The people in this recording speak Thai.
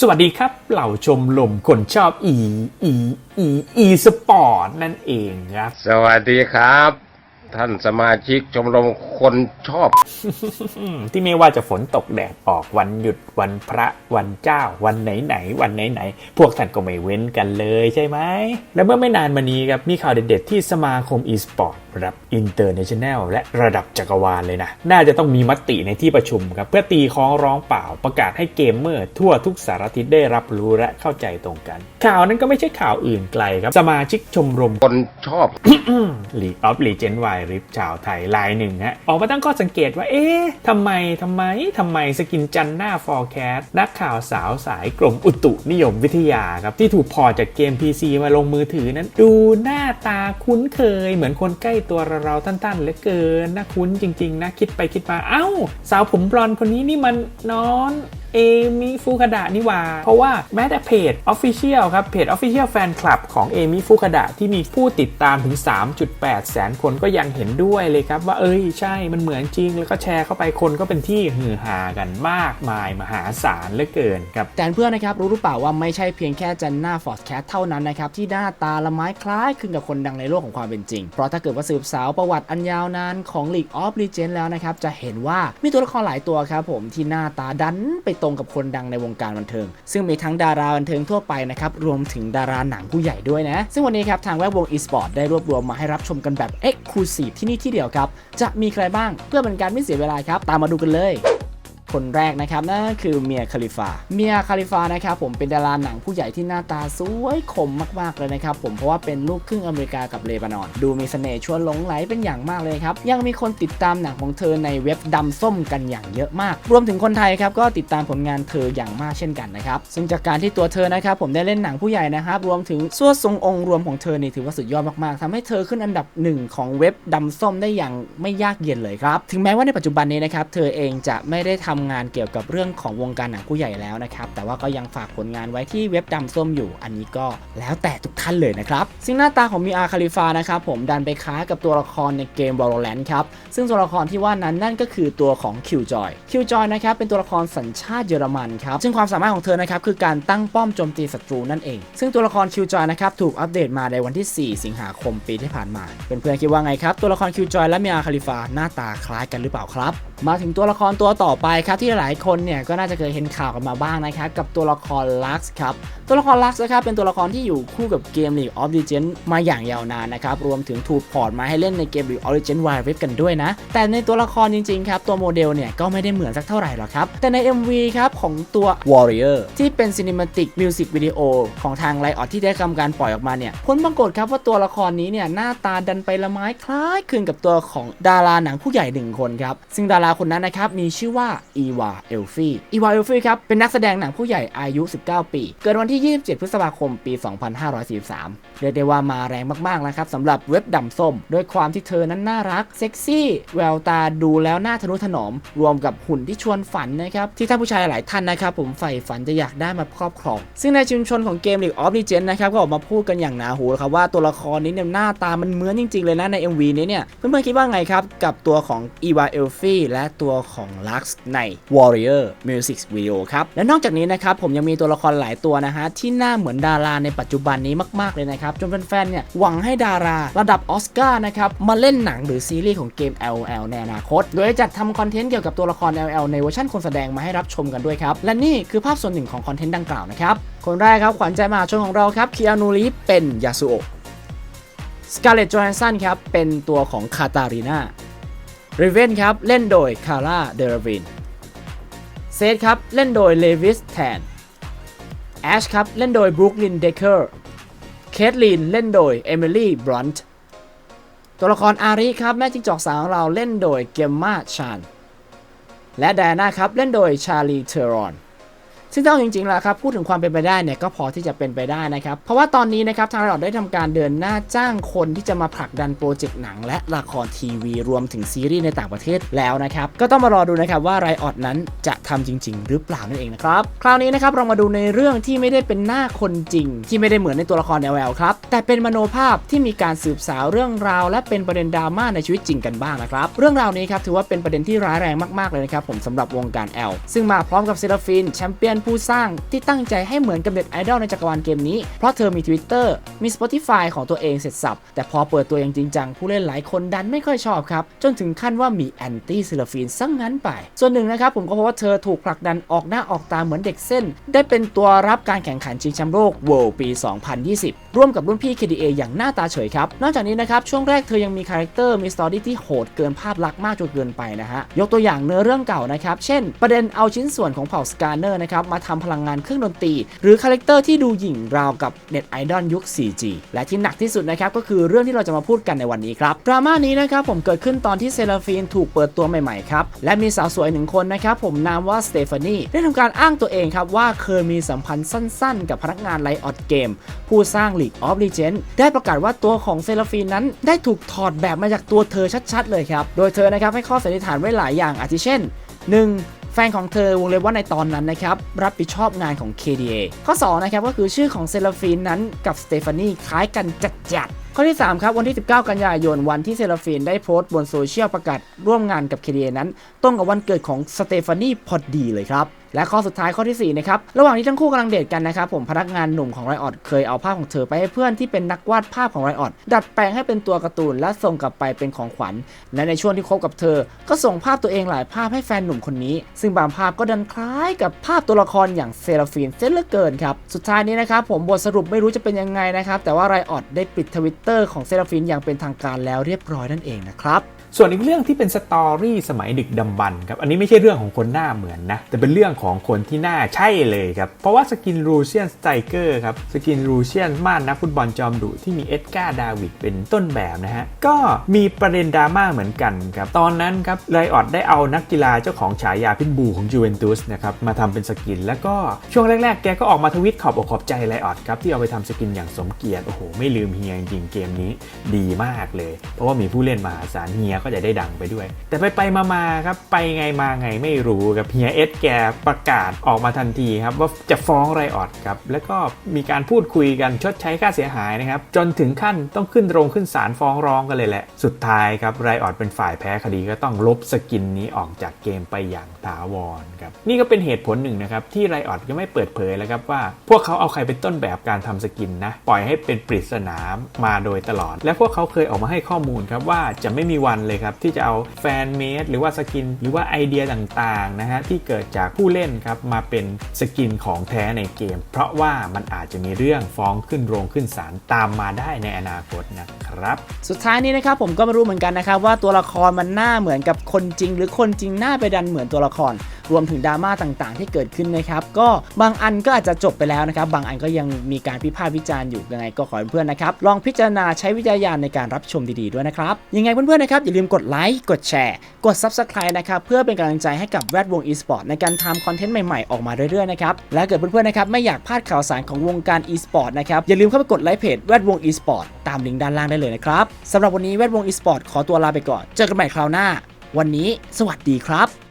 สวัสดีครับ เหล่าชมลมคนชอบอีอีอีอีสปอร์ตนั่นเองครับ สวัสดีครับ ท่านสมาชิกชมรมคนชอบ ที่ไม่ว่าจะฝนตกแดดออกวันหยุดวันพระวันเจ้า วันไหนไหนๆวันไหนไหนๆพวกท่านก็ไม่เว้นกันเลยใช่ไหม และเมื่อไม่นานมานี้ครับ มีข่าวเด็ดๆที่สมาคมอีสปอร์ตระดับอินเตอร์เนชั่นแนลและระดับจักรวาลเลยนะ น่าจะต้องมีมติในที่ประชุมครับ เพื่อตีค้องร้องเปล่าประกาศให้เกมเมอร์ ทั่วทุกสารทิศได้รับรู้และเข้าใจตรงกัน ข่าวนั้นก็ไม่ใช่ข่าวอื่นไกลครับสมาชิกชมรมคนชอบ League of Legends Wild Rift ชาวไทยรายหนึ่งฮะออกมาตั้งข้อสังเกตว่า เอ๊ะทำไมทำไมทำไมสกินจันหน้า forecast นักข่าวสาวสายกรมอุตุนิยมวิทยาครับ ที่ถูกพอจากเกม PC มาลงมือถือนั้น ดูหน้าตาคุ้นเคย เหมือนคนใกล้ตัวเราๆท่านๆเหลือเกินน่าคุ้นจริง ๆนะคิดไปคิดมาเอ้า สาวผมบลอนคนนี้นี่มันนอน เอมิฟูคาดะนี่ว่า เพราะว่าแม้แต่เพจ Official ครับ เพจ Official Fan Club ของเอมิฟูคาดะที่มีผู้ติดตามถึง 3.8 แสนคนก็ยังเห็นด้วยเลยครับ ว่าเอ้ยใช่มันเหมือนจริง แล้วก็แชร์เข้าไปคนก็เป็นที่ฮือฮากันมากมายมหาศาลเหลือเกินครับแต่เพื่อนนะครับ รู้หรือเปล่าว่าไม่ใช่เพียงแค่จันน้าฟอร์ดแคทเท่านั้นนะครับ ที่หน้าตาละไม้คล้ายคลึงกับคนดังในโลกของความเป็นจริง เพราะถ้าเกิดว่าสืบสาวประวัติอันยาวนานของ League of Legends แล้วนะครับจะเห็นว่ามีตัวละครหลายตัวครับผมที่หน้าตาดันไปตรงกับคนดังในวงการบันเทิง ซึ่งมีทั้งดาราบันเทิงทั่วไปนะครับรวมถึงดาราหนังผู้ใหญ่ด้วยนะ ซึ่งวันนี้ครับทางแวดวง e-sport ได้รวบรวมมาให้รับชมกันแบบ Exclusive ที่นี่ที่เดียวครับจะมีใครบ้างเพื่อเป็นการไม่เสียเวลาครับ ตามมาดูกันเลย คนแรกนะครับนั่นก็คือเมียคาลิฟาเมียคาลิฟานะครับผมเป็นดาราหนังผู้ใหญ่ที่หน้าตาสวยคมมากๆเลยนะครับผมเพราะว่าเป็นลูกครึ่งอเมริกากับเลบานอน ดูมีเสน่ห์ชวนหลงไหลเป็นอย่างมากเลยครับยังมีคนติดตามหนังของเธอในเว็บดำส้มกันอย่างเยอะมาก รวมถึงคนไทยครับก็ติดตามผลงานเธออย่างมากเช่นกันนะครับซึ่งจากการที่ตัวเธอนะครับผมได้เล่นหนังผู้ใหญ่นะครับรวมถึงส่วนทรงองค์รวมของเธอนี่ถือว่าสุดยอดมากๆทำให้เธอขึ้นอันดับหนึ่งของเว็บดำส้มได้อย่างไม่ยากเย็นเลยครับถึงแม้ว่าในปัจจุบันนี้นะครับเธอเองจะไม่ได้ทำงานเกี่ยวกับเรื่องของวงการหนังผู้ใหญ่แล้วนะครับ แต่ว่าก็ยังฝากผลงานไว้ที่เว็บดำส้มอยู่ อันนี้ก็แล้วแต่ทุกท่านเลยนะครับ ซึ่งหน้าตาของมีอาคาลิฟานะครับผมดันไปคล้ายกับตัวละครในเกม Valorant ครับ ซึ่งตัวละครที่ว่านั้นนั่นก็คือตัวของ Killjoy Killjoy นะครับเป็นตัวละครสัญชาติเยอรมันครับซึ่งความสามารถของเธอนะครับคือการตั้งป้อมโจมตีศัตรูนั่นเอง ซึ่งตัวละคร Killjoy นะครับถูกอัปเดตมาในวันที่ 4 สิงหาคมปีที่ผ่านมาเพื่อนๆคิดว่าไงครับตัวละคร Killjoy และมีอาคาลิฟาหน้าตาคล้ายกันหรือเปล่าครับ มาถึงตัวละครตัวต่อไปครับที่หลายคนเนี่ยก็น่าจะเคยเห็นข่าวกันมาบ้างนะครับกับตัวละครลักซ์ครับตัวละครลักซ์นะครับเป็นตัวละครที่อยู่คู่กับเกม League of Legends มาอย่างยาวนานนะครับรวมถึงถูกพอร์ตมาให้เล่นในเกม League of Legends Wild Rift กันด้วยนะ แต่ในตัวละครจริงๆครับตัวโมเดลเนี่ยก็ไม่ได้เหมือนสักเท่าไหร่หรอกครับ แต่ใน MV ครับของตัว Warrior ที่เป็น Cinematic Music Video ของทาง Riot ที่ได้ทำการปล่อยออกมาเนี่ยผลปรากฏครับว่าตัวละครนี้เนี่ยหน้าตาดันไปละไม้คล้ายคลึงกับตัวของดาราหนังผู้ใหญ่หนึ่งคนครับซึ่งดาราคนนั้นนะครับมีชื่อว่าอีวาเอลฟี่อีวาเอลฟี่ครับเป็นนักแสดงหนังผู้ใหญ่อายุ 19 ปี เกิดวันที่ 27 พฤษภาคมปี 2543 เรียกได้ว่ามาแรงมากๆนะครับสำหรับเว็บดำส้ม ด้วยความที่เธอนั้นน่ารัก เซ็กซี่ แววตาดูแล้วน่าทะนุถนอม รวมกับหุ่นที่ชวนฝันนะครับ ที่ท่านผู้ชายหลายท่านนะครับ ผมใฝ่ฝันจะอยากได้มาครอบครอง ซึ่งในชุมชนของเกม League of Legends นะครับก็ออกมาพูดกันอย่างหนาหูครับว่าตัวละครนี้เนี่ยหน้าตามันเหมือนจริง ๆ เลยนะใน MV นี้เนี่ยเพื่อนๆคิดว่าไงครับกับตัวของอีวาเอลฟี่และตัวของ Lux ใน Warrior Music Video ครับ และนอกจากนี้นะครับ ผมยังมีตัวละครหลายตัวนะฮะ ที่หน้าเหมือนดาราในปัจจุบันนี้มาก ๆ เลยนะครับ จนแฟนๆเนี่ย หวังให้ดาราระดับออสการ์นะครับ มาเล่นหนังหรือซีรีส์ของเกม LOL ในอนาคต โดยจัดทำคอนเทนต์เกี่ยวกับตัวละคร LOL ในเวอร์ชันคนแสดงมาให้รับชมกันด้วยครับและนี่คือภาพส่วนหนึ่งของคอนเทนต์ดังกล่าวนะครับคนแรกครับขวัญใจมหาชนของเราครับคีอานูรีเป็นยาสุโอะสกาเลตจอห์นสันครับเป็นตัวของคาตารีนาริเวนครับเล่นโดยคาร่าเดรวิน เซธครับ เล่นโดยเลวิสแทนแอชครับ เล่นโดยบรูคลินเดเกอร์เคทลินเล่นโดยเอมิลี่บรอนต์ตัวละครอารีครับ แม่จิ้งจอกสาวของเราเล่นโดยเกมมาชานและไดอาน่าครับ เล่นโดยชาลีเทอรอน ซึ่งต้องจริงๆแล้วครับพูดถึงความเป็นไปได้เนี่ยก็พอที่จะเป็นไปได้นะครับ เพราะว่าตอนนี้นะครับทางเราได้ทำการเดินหน้าจ้างคนที่จะมาผลักดันโปรเจกต์หนัง และละครทีวีรวมถึงซีรีส์ในต่างประเทศแล้วนะครับ ก็ต้องมารอดูนะครับว่าไรออดนั้นจะทำจริง ๆ หรือเปล่านั่นเองนะครับ คราวนี้นะครับเรามาดูในเรื่องที่ไม่ได้เป็นหน้าคนจริง ที่ไม่ได้เหมือนในตัวละคร LL ครับแต่เป็นมโนภาพที่มีการสืบสาวเรื่องราว และเป็นประเด็นดราม่าในชีวิตจริงกันบ้างนะครับ เรื่องราวนี้ครับถือว่าเป็นประเด็นที่ร้ายแรงมากๆเลยนะครับผมสำหรับวงการ L ซึ่งมาพร้อมกับเซราฟินแชมเปี้ยนนผู้สร้างที่ตั้งใจให้เหมือนกับเด็ดไอดอลในจักรวาลเกมนี้ เพราะเธอมี Twitter มี Spotify ของตัวเองเสร็จสับ แต่พอเปิดตัวอย่างจริงจัง ผู้เล่นหลายคนดันไม่ค่อยชอบครับ จนถึงขั้นว่ามีแอนตี้ซิลฟีนซะงงั้นไป ส่วนหนึ่งนะครับผมก็เพราะว่าเธอถูกผลักดันออกหน้าออกตาเหมือนเด็กเส้น ได้เป็นตัวรับการแข่งขันชิงแชมป์โลก World ปี 2020 ร่วมกับรุ่นพี่ KDA อย่างหน้าตาเฉยครับ นอกจากนี้นะครับช่วงแรกเธอยังมีคาแรคเตอร์มีสตอรี่ที่โหดเกินภาพลักษณ์มากจนเกินไปนะฮะยกตัวอย่างเนื้อเรื่องเก่านะครับเช่น ประเด็นเอาชิ้นส่วนของเผ่าสกาเนอร์นะครับมาทำพลังงานเครื่องดนตรี หรือคาแรคเตอร์ที่ดูหยิ่งราวกับเน็ตไอดอลยุค 4G และที่หนักที่สุดนะครับก็คือเรื่องที่เราจะมาพูดกันในวันนี้ครับดราม่านี้นะครับผมเกิดขึ้นตอนที่เซราฟีนถูกเปิดตัวใหม่ๆครับและมีสาวสวยหนึ่งคนนะครับผมนามว่าสเตฟานีได้ทำการอ้างตัวเองครับว่าเคยมีสัมพันธ์สั้นๆ กับพนักงานไลออดเกมผู้สร้าง League of Legends ได้ประกาศว่าตัวของเซราฟีนนั้น ได้ถูกถอดแบบมาจากตัวเธอชัดๆ เลยครับ โดยเธอนะครับให้ข้อสันนิษฐานไว้หลายอย่างอาทิเช่น 1. แฟนของเธอวงเล็บว่าในตอนนั้นนะครับรับผิดชอบงานของ KDA ข้อ2นะครับก็คือชื่อของเซราฟีนนั้นกับสเตฟานีคล้ายกันจัดๆข้อที่ 3 ครับ วันที่ 19 กันยายนวันที่เซราฟีนได้โพสต์บนโซเชียลประกาศร่วมงานกับ KDA นั้นตรงกับวันเกิดของสเตฟานีพอดีเลยครับ และข้อสุดท้ายข้อทีสี่4นะครับระหว่างที่ทั้งคู่กำลังเดทกันนะครับผมพนักงานหนุ่มของไรออดเคยเอาภาพของเธอไปให้เพื่อนที่เป็นนักวาดภาพของไรออดดัดแปลงให้เป็นตัวการ์ตูนและส่งกลับไปเป็นของขวัญ และในช่วงที่คบกับเธอ ก็ส่งภาพตัวเองหลายภาพให้แฟนหนุ่มคนนี้ ซึ่งบางภาพก็ดันคล้ายกับภาพตัวละครอย่างเซราฟีนเส้นเลอเกินครับสุดท้ายนี้นะครับผมบทสรุปไม่รู้จะเป็นยังไงนะครับแต่ว่าไรออดได้ปิดทวิตเตอร์ของเซราฟีนอย่างเป็นทางการแล้วเรียบร้อยนั่นเองนะครับ ส่วนอีกเรื่องที่เป็นสตอรี่สมัยดึกดำบรรพ์ครับอันนี้ไม่ใช่เรื่องของคนหน้าเหมือนนะ แต่เป็นเรื่องของคนที่หน้าใช่เลยครับ เพราะว่าสกินรูเซียนสไตรเกอร์ครับสกินรูเซียนม่านนักฟุตบอลจอมดุที่มีเอ็ดการ์ดาวิดเป็นต้นแบบนะฮะ ก็มีประเด็นดราม่าเหมือนกันครับ ตอนนั้นครับไรออดได้เอานักกีฬาเจ้าของฉายาพิทบูของจูเวนตุสนะครับมาทำเป็นสกิน แล้วก็ช่วงแรกๆ แกก็ออกมาทวิตขอบอกขอบใจไรออดครับที่เอาไปทำสกินอย่างสมเกียรติโอ้โหไม่ลืมเฮียจริงเกมนี้ดีมากเลย เพราะว่ามีผู้เล่นมหาศาลเฮียก็จะได้ดังไปด้วย แต่ไปไปๆมาๆครับไปไงมาไงไม่รู้ครับเฮียเอสแกประกาศออกมาทันทีครับว่าจะฟ้องไรออดครับแล้วก็มีการพูดคุยกันชดใช้ค่าเสียหายนะครับจนถึงขั้นต้องขึ้นโรงขึ้นศาลฟ้องร้องกันเลยแหละ สุดท้ายครับไรออดเป็นฝ่ายแพ้คดีก็ต้องลบสกินนี้ออกจากเกมไปอย่างถาวรครับนี่ก็เป็นเหตุผลหนึ่งนะครับที่ไรออดก็ไม่เปิดเผยแล้วครับว่า พวกเขาเอาใครเป็นต้นแบบการทำสกินนะปล่อยให้เป็นปริศนามาโดยตลอด และพวกเขาเคยออกมาให้ข้อมูลครับว่าจะไม่มีวันเลยครับ ที่จะเอาแฟนเมดหรือว่าสกิน หรือว่าไอเดียต่างๆนะฮะที่เกิดจากผู้เล่นครับมาเป็นสกินของแท้ในเกม เพราะว่ามันอาจจะมีเรื่องฟ้องขึ้นโรงขึ้นศาลตามมาได้ในอนาคตนะครับ สุดท้ายนี้นะครับผมก็ไม่รู้เหมือนกันนะครับว่าตัวละครมันหน้าเหมือนกับคนจริง หรือคนจริงหน้าไปดันเหมือนตัวละครรวมถึงดราม่าต่างๆ ที่เกิดขึ้นนะครับ ก็บางอันก็อาจจะจบไปแล้วนะครับ บางอันก็ยังมีการพิพากษ์วิจารณ์อยู่ยังไงก็ขอเพื่อนๆนะครับ ลองพิจารณาใช้วิจารณญาณในการรับชมดีๆด้วยนะครับ ยังไงเพื่อนๆนะครับอย่าลืมกดไลค์กดแชร์ กด Subscribe นะครับเพื่อเป็นกำลังใจให้กับแวดวง e-sport ในการทำคอนเทนต์ใหม่ๆ ออกมาเรื่อยๆนะครับและเกิดเพื่อนๆนะครับไม่อยากพลาดข่าวสารของวงการ e-sport นะครับอย่าลืมเข้าไปกดไลค์เพจแวดวง e-sport ตามลิงก์ด้านล่างได้เลยนะครับสำหรับวันนี้แวดวง e-sport ขอตัวลาไปก่อน เจอกันใหม่คราวหน้า วันนี้ สวัสดีครับ